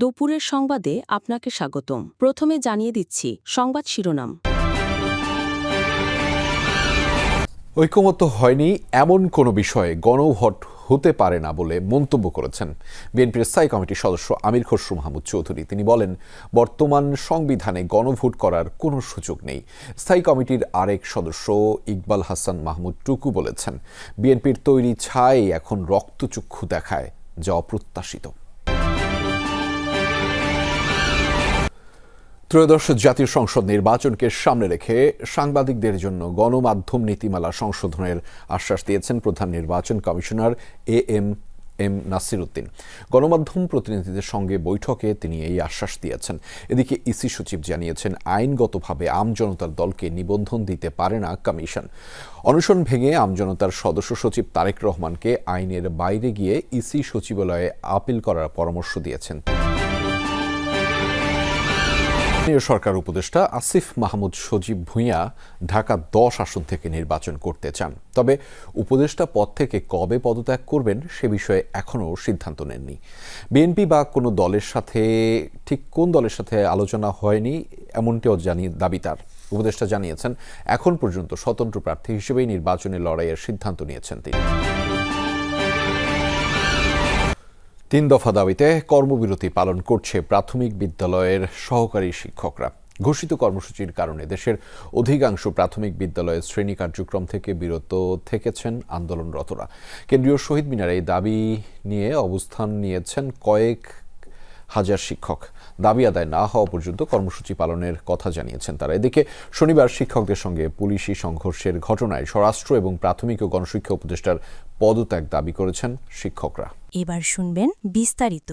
দুপুরের সংবাদে আপনাকে স্বাগতম। প্রথমে জানিয়ে দিচ্ছি সংবাদ শিরোনাম। ঐকমত্য হয়নি এমন কোনো বিষয়ে গণভোট হতে পারে না বলে মন্তব্য করেছেন বিএনপির স্থায়ী কমিটির সদস্য আমির খসরু মাহমুদ চৌধুরী। তিনি বলেন, বর্তমান সংবিধানে গণভোট করার কোনো সুযোগ নেই। স্থায়ী কমিটির আরেক সদস্য ইকবাল হাসান মাহমুদ টুকু বলেছেন, বিএনপির তৈরি ছাই এখন রক্তচক্ষু দেখায় যা অপ্রত্যাশিত। ত্রয়োদশ জাতীয় সংসদ নির্বাচনকে সামনে রেখে সাংবাদিকদের জন্য গণমাধ্যম নীতিমালা সংশোধনের আশ্বাস দিয়েছেন প্রধান নির্বাচন commissioner A M M Nasir Uddin গণমাধ্যম প্রতিনিধিদের সঙ্গে বৈঠকে তিনি এই আশ্বাস দিয়েছেন। এদিকে ইসি সচিব জানিয়েছেন, আইনগতভাবে আমজনতার দলকে নিবন্ধন দিতে পারে না কমিশন। অনশন ভেঙে আমজনতার সদস্য সচিব তারেক রহমানকে আইনের বাইরে গিয়ে ইসি সচিবালয়ে আপিল করার পরামর্শ দিয়েছেন। স্থানীয় সরকার উপদেষ্টা আসিফ মাহমুদ সজীব ভূঁইয়া ঢাকা দশ আসন থেকে নির্বাচন করতে চান। তবে উপদেষ্টা পদ থেকে কবে পদত্যাগ করবেন সে বিষয়ে এখনও সিদ্ধান্ত নেননি। বিএনপি বা কোনো দলের সাথে, ঠিক কোন দলের সাথে আলোচনা হয়নি এমনটিও জানিয়ে দাবি তার। উপদেষ্টা জানিয়েছেন, এখন পর্যন্ত স্বতন্ত্র প্রার্থী হিসেবেই নির্বাচনী লড়াইয়ের সিদ্ধান্ত নিয়েছেন তিনি। তিন দফা দাবিতে কর্মবিরতি পালন করছে প্রাথমিক বিদ্যালয়ের সহকারী শিক্ষকরা। ঘোষিত কর্মসূচির কারণে দেশের অধিকাংশ প্রাথমিক বিদ্যালয়ের শ্রেণি কার্যক্রম থেকে বিরত থেকেছেন আন্দোলনরতরা। কেন্দ্রীয় শহীদ মিনারে এই দাবি নিয়ে অবস্থান নিয়েছেন কয়েক হাজার শিক্ষক। দাবি আদায় না হওয়া পর্যন্ত কর্মসূচি পালনের কথা জানিয়েছেন তারা। এদিকে শনিবার শিক্ষকদের সঙ্গে পুলিশি সংঘর্ষের ঘটনায় স্বরাষ্ট্র এবং প্রাথমিক ও গণশিক্ষা উপদেষ্টার পদত্যাগ দাবি করেছেন শিক্ষকরা। এবার শুনবেন বিস্তারিত।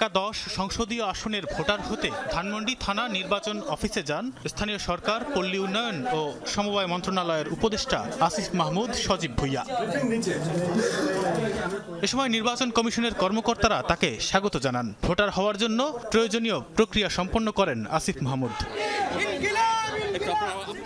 ঢাকা দশ সংসদীয় আসনের ভোটার হতে ধানমন্ডি থানা নির্বাচন অফিসে যান। স্থানীয় সরকার, পল্লী উন্নয়ন ও সমবায় মন্ত্রণালয়ের উপদেষ্টা আসিফ মাহমুদ সজীব ভুইয়া। এ সময় নির্বাচন কমিশনের কর্মকর্তারা তাকে স্বাগত জানান। ভোটার হওয়ার জন্য প্রয়োজনীয় প্রক্রিয়া সম্পন্ন করেন আসিফ মাহমুদ।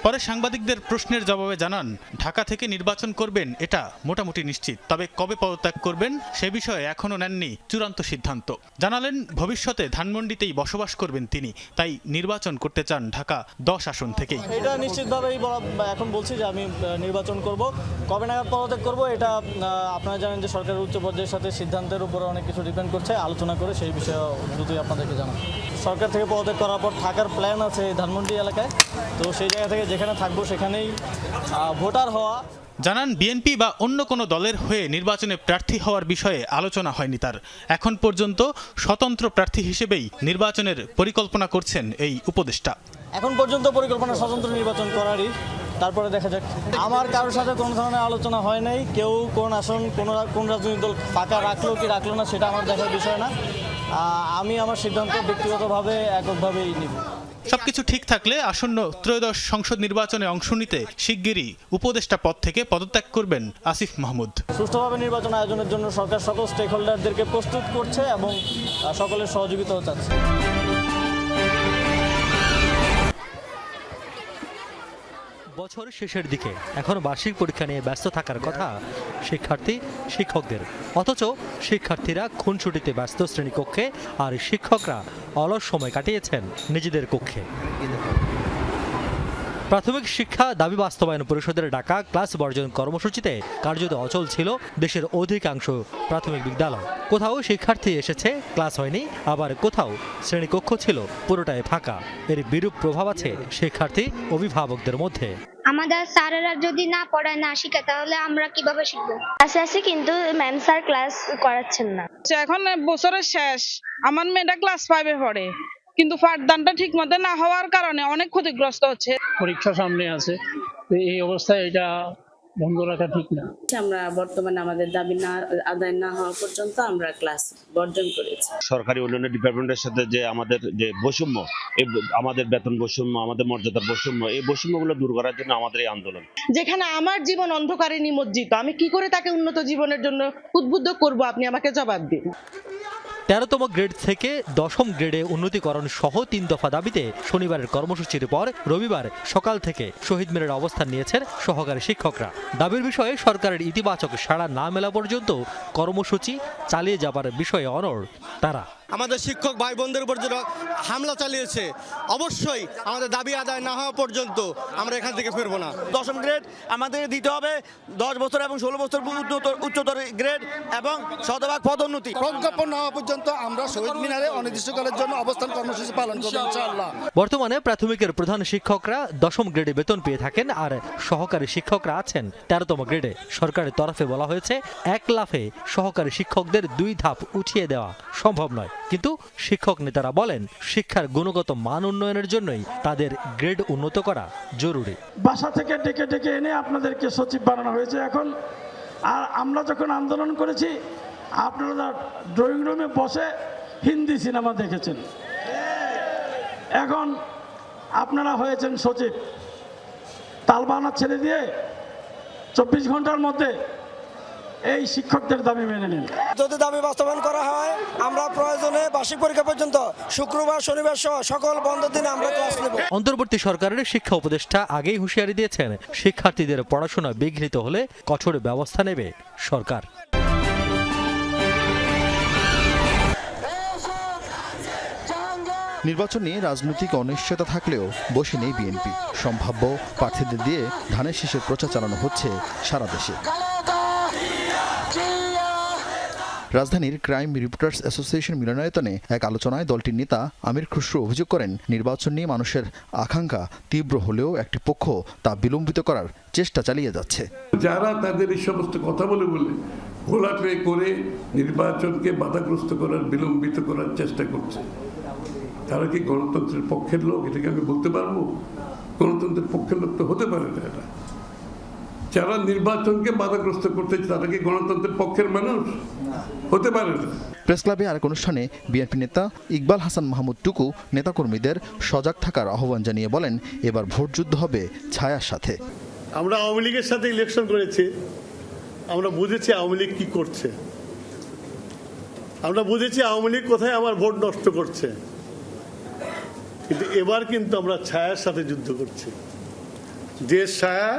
পরে সাংবাদিকদের প্রশ্নের জবাবে জানান, ঢাকা থেকে নির্বাচন করবেন এটা মোটামুটি নিশ্চিত, তবে কবে পদত্যাগ করবেন সে বিষয়ে এখনও নেননি চূড়ান্ত সিদ্ধান্ত। জানালেন, ভবিষ্যতে ধানমন্ডিতেই বসবাস করবেন তিনি, তাই নির্বাচন করতে চান ঢাকা দশ আসন থেকেই। এটা নিশ্চিতভাবেই এখন বলছি যে আমি নির্বাচন করব। কবে নাগাদ পদত্যাগ করব এটা আপনারা জানেন যে সরকারের উচ্চ পর্যায়ের সাথে সিদ্ধান্তের উপরে অনেক কিছু ডিপেন্ড করছে, আলোচনা করে সেই বিষয়ে দ্রুতই আপনাদেরকে জানাব। সরকার থেকে পদত্যাগ করার পর থাকার প্ল্যান আছে ধানমন্ডি এলাকায়। তো সেই জায়গা থেকে যেখানে থাকব সেখানেই ভোটার হওয়া। জানান বিএনপি বা অন্য কোনো দলের হয়ে নির্বাচনে প্রার্থী হওয়ার বিষয়ে আলোচনা হয়নি তার। এখন পর্যন্ত স্বতন্ত্র প্রার্থী হিসেবেই নির্বাচনের পরিকল্পনা করছেন এই উপদেষ্টা। এখন পর্যন্ত পরিকল্পনা স্বতন্ত্র নির্বাচন করারই। তারপরে দেখা যাক। আমার কারোর সাথে কোনো ধরনের আলোচনা হয় নাই। কেউ কোন আসন কোন কোন রাজনৈতিক দল ফাঁকা রাখল কি রাখল না সেটা আমার দেখার বিষয় না। আমি আমার সিদ্ধান্ত ব্যক্তিগতভাবে এককভাবেই নিব। সবকিছু ঠিক থাকলে আসন্ন ত্রয়োদশ সংসদ নির্বাচনে অংশ নিতে শিগগিরই উপদেষ্টা পদ থেকে পদত্যাগ করবেন আসিফ মাহমুদ। সুষ্ঠুভাবে নির্বাচন আয়োজনের জন্য সরকার সকল স্টেক হোল্ডারদেরকে প্রস্তুত করছে এবং সকলের সহযোগিতাও চাচ্ছে। বছর শেষের দিকে। এখন বার্ষিক পরীক্ষা নিয়ে ব্যস্ত থাকার কথা শিক্ষার্থী, শিক্ষকদের। অথচ শিক্ষার্থীরা খুনসুটিতে ব্যস্ত শ্রেণীকক্ষে আর শিক্ষকরা অলস সময় কাটিয়েছেন নিজেদের কক্ষে। প্রাথমিক শিক্ষা দাবি বাস্তবায়ন পরিষদের ডাকা ক্লাস বর্জন কর্মসূচিতে কার্যত অচল ছিল দেশের অধিকাংশ প্রাথমিক বিদ্যালয়। কোথাও শিক্ষার্থী এসেছে ক্লাস হয়নি আবার কোথাও শ্রেণীকক্ষ ছিল পুরোটাই ফাঁকা। এর বিরূপ প্রভাব আছে শিক্ষার্থী অভিভাবকদের মধ্যে। আমাদের স্যারেরা যদি না পড়ায় না শিখায় তাহলে আমরা কীভাবে শিখব? ক্লাসে আছি কিন্তু ম্যাম স্যার ক্লাস করাচ্ছেন না। আচ্ছা, এখন বছরের শেষ। আমার মেয়েটা ক্লাস ফাইভে পড়ে। কিন্তু পাঠদানটা ঠিক মতো না হওয়ার কারণে অনেক ক্ষতিগ্রস্ত হচ্ছে। পরীক্ষা সামনে আছে। তো এই অবস্থায় এটা বন্ধ রাখা ঠিক না। আমরা বর্তমানে আমাদের দাবি না আদায় না হওয়া পর্যন্ত আমরা ক্লাস বর্জন করেছি। সরকারি উন্নয়ন ডিপার্টমেন্টের সাথে যে আমাদের যে বৈষম্য এই আমাদের বেতন বৈষম্য আমাদের মর্যাদার বৈষম্য এই বৈষম্যগুলো দূর করার জন্য আমাদের এই আন্দোলন। যেখানে আমার জীবন অন্ধকারে নিমজ্জিত আমি কি করে তাকে উন্নত জীবনের জন্য উদ্বুদ্ধ করব আপনি আমাকে জবাব দিন। তেরোতম গ্রেড থেকে দশম গ্রেডে উন্নতিকরণ সহ তিন দফা দাবিতে শনিবারের কর্মসূচির পর রবিবার সকাল থেকে শহীদ মিনারে অবস্থান নিয়েছেন সহকারী শিক্ষকরা। দাবির বিষয়ে সরকারের ইতিবাচক সাড়া না মেলা পর্যন্ত কর্মসূচি চালিয়ে যাবার বিষয়ে অনড় তারা। আমাদের শিক্ষক ভাই বোনদের উপর হামলা চালিয়েছে অবশ্যই আমাদের দাবি আদায় না হওয়া পর্যন্ত আমরা এখান থেকে ফিরবো না। দশম গ্রেড আমাদের দিতে হবে দশ বছর এবং ষোলো বছর উচ্চতর উচ্চতর গ্রেড এবং শতভাগ পদোন্নতি প্রজ্ঞাপন না হওয়া পর্যন্ত আমরা শহীদ মিনারে অনির্দিষ্টকালের জন্য অবস্থান কর্মসূচি পালন করব ইনশাআল্লাহ। বর্তমানে প্রাথমিকের প্রধান শিক্ষকরা দশম গ্রেডে বেতন পেয়ে থাকেন আর সহকারী শিক্ষকরা আছেন তেরোতম গ্রেডে। সরকারের তরফে বলা হয়েছে এক লাফে সহকারী শিক্ষকদের দুই ধাপ উঠিয়ে দেওয়া সম্ভব নয়। কিন্তু শিক্ষক নেতারা বলেন, শিক্ষার গুণগত মান উন্নয়নের জন্যই তাদের গ্রেড উন্নত করা জরুরি। বাসা থেকে ডেকে ডেকে এনে আপনাদেরকে সচিব বানানো হয়েছে এখন। আর আমরা যখন আন্দোলন করেছি, আপনারা ড্রয়িং রুমে বসে হিন্দি সিনেমা দেখেছেন। এখন আপনারা হয়েছেন সচিব। তালবানা ছেড়ে দিয়ে চব্বিশ ঘণ্টার মধ্যে এই শিক্ষকদের দাবি মেনে নিন। যদি দাবি বাস্তবায়ন করা হয় আমরা প্রয়োজনে বার্ষিক পরীক্ষা পর্যন্ত শুক্রবার শনিবার সহ সকল বন্ধ দিনে আমরা ক্লাস নেব। অন্তর্বর্তী সরকারের শিক্ষা উপদেষ্টা আগেই হুঁশিয়ারি দিয়েছেন শিক্ষার্থীদের পড়াশোনা বিঘ্নিত হলে কঠোর ব্যবস্থা নেবে সরকার। নির্বাচন নিয়ে রাজনৈতিক অনিশ্চয়তা থাকলেও বসে নেই বিএনপি। সম্ভাব্য প্রার্থীদের দিয়ে ধানের শীষের প্রচার চালানো হচ্ছে সারা দেশে। রাজধানীর ক্রাইম রিপোর্টার্স অ্যাসোসিয়েশন মিলনায়তনে এক আলোচনায় দলটির নেতা আমির খুসরু অভিযোগ করেন, নির্বাচন নিয়ে মানুষের আকাঙ্ক্ষা তীব্র হলেও একটি পক্ষ তা বিলম্বিত করার চেষ্টা চালিয়ে যাচ্ছে। যারা তাদের এই সমস্ত কথা বলে বলে ঘোলাটে করে নির্বাচনকে বাধাগ্রস্ত করার, বিলম্বিত করার চেষ্টা করছে। তারা কি গণতন্ত্রের পক্ষের লোক? এটাকে আমি বলতে পারব? গণতন্ত্রের পক্ষের লোক তো হতে পারে না এটা। যারা নির্বাচনকে বাধাগ্রস্ত করতে তারা কি গণতন্ত্রের পক্ষের মানুষ? হতে পারে না। প্রেস ক্লাবে আরেক অনুষ্ঠানে বিএনপি নেতা ইকবাল হাসান মাহমুদ টুকু নেতাকর্মীদের সজাগ থাকার আহ্বান জানিয়ে বলেন এবার ভোটযুদ্ধ হবে ছায়ার সাথে। আমরা আওয়ামী লীগের সাথে ইলেকশন করেছি। আমরা বুঝেছি আওয়ামী লীগ কি করছে। আমরা বুঝেছি আওয়ামী লীগ কোথায় আমার ভোট নষ্ট করছে। কিন্তু এবার কিন্তু আমরা ছায়ার সাথে যুদ্ধ করছি। যে ছায়া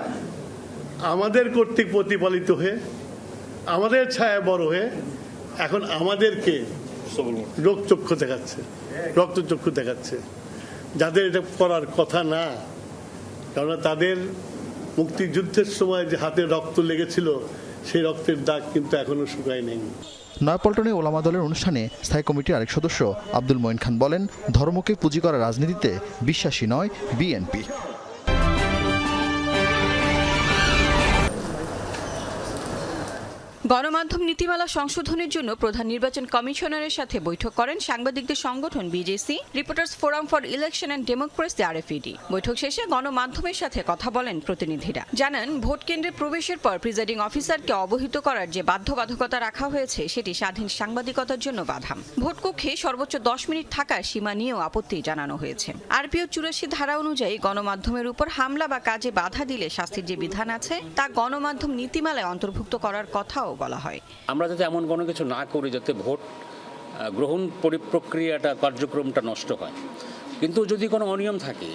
আমাদের কর্তৃক প্রতিপালিত হয়ে, আমাদের ছায়া বড় হয়ে, এখন আমাদেরকে রোগচক্ষু দেখাচ্ছে, রক্তচক্ষু দেখাচ্ছে। যাদের এটা করার কথা না, কেননা তাদের মুক্তিযুদ্ধের সময় যে হাতে রক্ত লেগেছিল, সেই রক্তের দাগ কিন্তু এখনও শুকায় নেই। নয়াপল্টনে ওলামা দলের অনুষ্ঠানে স্থায়ী কমিটির আরেক সদস্য আব্দুল মঈন খান বলেন, ধর্মকে পুঁজি করা রাজনীতিতে বিশ্বাসী নয়, বিএনপি। গণমাধ্যম নীতিমালা সংশোধনের জন্য প্রধান নির্বাচন কমিশনারের সাথে বৈঠক করেন সাংবাদিকদের সংগঠন BJC, reporters forum for election and democracy RFED. বৈঠক শেষে গণমাধ্যমের সাথে কথা বলেন প্রতিনিধিরা। জানান, ভোট কেন্দ্রে প্রবেশের পর প্রিজাইডিং অফিসারকে অবহিত করার যে বাধ্যবাধকতা রাখা হয়েছে, সেটি স্বাধীন সাংবাদিকতার জন্য বাধা। ভোট কক্ষে সর্বোচ্চ দশ মিনিট থাকার সীমা নিয়েও আপত্তি জানানো হয়েছে। আরপিও চুরাশি ধারা অনুযায়ী গণমাধ্যমের উপর হামলা বা কাজে বাধা দিলে শাস্তির যে বিধান আছে, তা গণমাধ্যম নীতিমালায় অন্তর্ভুক্ত করার কথাও বলা হয়। আমরা যাতে এমন কোনো কিছু না করি যাতে ভোট গ্রহণ পরিপ্রক্রিয়াটা, কার্যক্রমটা নষ্ট হয়। কিন্তু যদি কোনো অনিয়ম থাকে,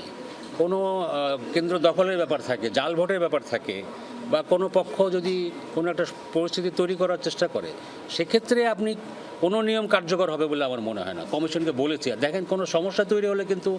কোনো কেন্দ্র দখলের ব্যাপার থাকে, জাল ভোটের ব্যাপার থাকে, বা কোনো পক্ষ যদি কোনো একটা পরিস্থিতি তৈরি করার চেষ্টা করে, সেক্ষেত্রে আপনি কোনো নিয়ম কার্যকর হবে বলে আমার মনে হয় না। কমিশনকে বলেছি। আর দেখেন, কোনো সমস্যা তৈরি হলে কিন্তু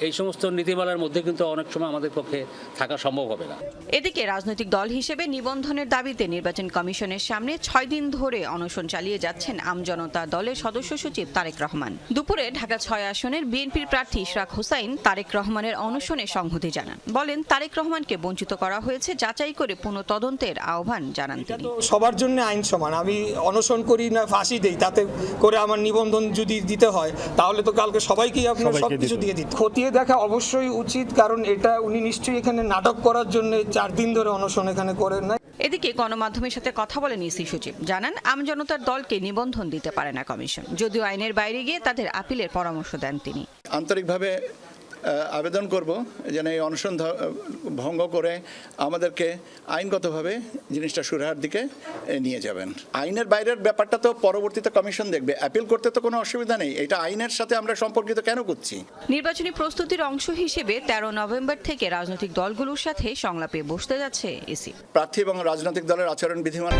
এই সমস্ত নীতিমালার মধ্যে কিন্তু অনেক সময় আমাদের পক্ষে থাকা সম্ভব হবে না। এদিকে রাজনৈতিক দল হিসেবে নিবন্ধনের দাবিতে নির্বাচন কমিশনের সামনে ছয় দিন ধরে অনশন চালিয়ে যাচ্ছেন আমজনতা দলের সদস্য সচিব তারেক রহমান। দুপুরে ঢাকা ছয় আসনের বিএনপির প্রার্থী ইশরাক হোসাইন তারেক রহমানের অনশনে সংহতি জানান। বলেন তারেক রহমানকে বঞ্চিত করা হয়েছে যাচাই করে পুনঃ তদন্তের আহ্বান জানান তিনি। সবার জন্য আইন সমান। আমি অনশন করি না ফাঁসি দেই তাতে করে আমার নিবন্ধন যদি দিতে হয় তাহলে তো কালকে সবাইকেই আপনার সবকিছু দিয়ে দিত খতিয়ে দেখা অবশ্যই উচিত কারণ এটা উনি নিশ্চয়ই এখানে নাটক করার জন্য চার দিন ধরে অনশন এখানে করেন না এদিকে গণমাধ্যমের সাথে কথা বলেন ইসি সচিব। জানান আমজনতার দলকে নিবন্ধন দিতে পারে না কমিশন। যদিও আইনের বাইরে গিয়ে তাদের আপিলের পরামর্শ দেন তিনি। আন্তরিকভাবে আবেদন করব যেন এই অনশন ভঙ্গ করে আমাদেরকে আইনগতভাবে জিনিসটা সুরাহার দিকে নিয়ে যাবেন। আইনের বাইরের ব্যাপারটা তো পরবর্তীতে কমিশন দেখবে। অ্যাপিল করতে তো কোনো অসুবিধা নেই। এটা আইনের সাথে আমরা সম্পর্কিত কেন করছি? নির্বাচনী প্রস্তুতির অংশ হিসেবে তেরো নভেম্বর থেকে রাজনৈতিক দলগুলোর সাথে সংলাপে বসতে যাচ্ছে ইসি প্রার্থী এবং রাজনৈতিক দলের আচরণ বিধিমালা